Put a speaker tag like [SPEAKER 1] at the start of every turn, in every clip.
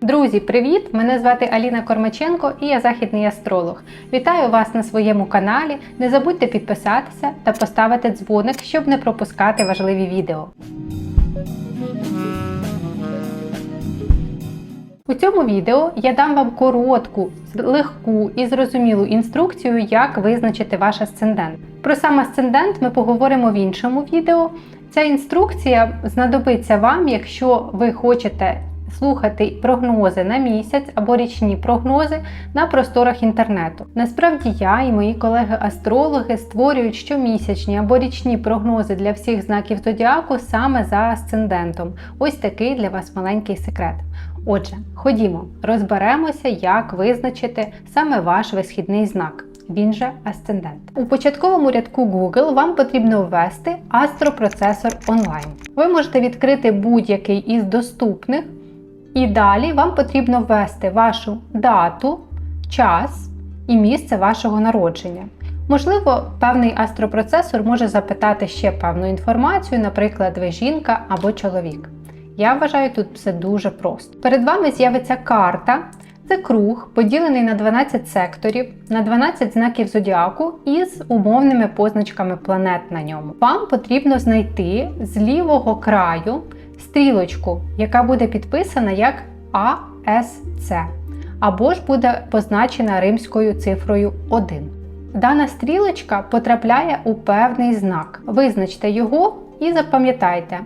[SPEAKER 1] Друзі, привіт! Мене звати Аліна Кормаченко і я західний астролог. Вітаю вас на своєму каналі. Не забудьте підписатися та поставити дзвоник, щоб не пропускати важливі відео. У цьому відео я дам вам коротку, легку і зрозумілу інструкцію, як визначити ваш асцендент. Про сам асцендент ми поговоримо в іншому відео. Ця інструкція знадобиться вам, якщо ви хочете слухати прогнози на місяць або річні прогнози на просторах інтернету. Насправді я і мої колеги-астрологи створюють щомісячні або річні прогнози для всіх знаків зодіаку саме за асцендентом. Ось такий для вас маленький секрет. Отже, ходімо, розберемося, як визначити саме ваш висхідний знак. Він же асцендент. У початковому рядку Google вам потрібно ввести астропроцесор онлайн. Ви можете відкрити будь-який із доступних, і далі вам потрібно ввести вашу дату, час і місце вашого народження. Можливо, певний астропроцесор може запитати ще певну інформацію, наприклад, ви жінка або чоловік. Я вважаю, тут все дуже просто. Перед вами з'явиться карта. Це круг, поділений на 12 секторів, на 12 знаків зодіаку із умовними позначками планет на ньому. Вам потрібно знайти з лівого краю стрілочку, яка буде підписана як АСЦ, або ж буде позначена римською цифрою 1. Дана стрілочка потрапляє у певний знак. Визначте його і запам'ятайте,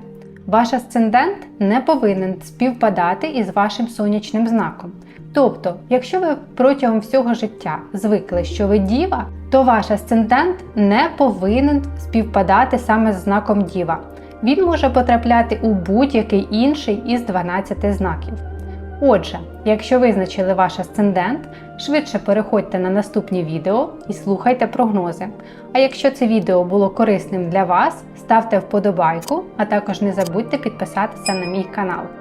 [SPEAKER 1] ваш асцендент не повинен співпадати із вашим сонячним знаком. Тобто, якщо ви протягом всього життя звикли, що ви діва, то ваш асцендент не повинен співпадати саме з знаком діва. Він може потрапляти у будь-який інший із 12 знаків. Отже, якщо визначили ваш асцендент, швидше переходьте на наступні відео і слухайте прогнози. А якщо це відео було корисним для вас, ставте вподобайку, а також не забудьте підписатися на мій канал.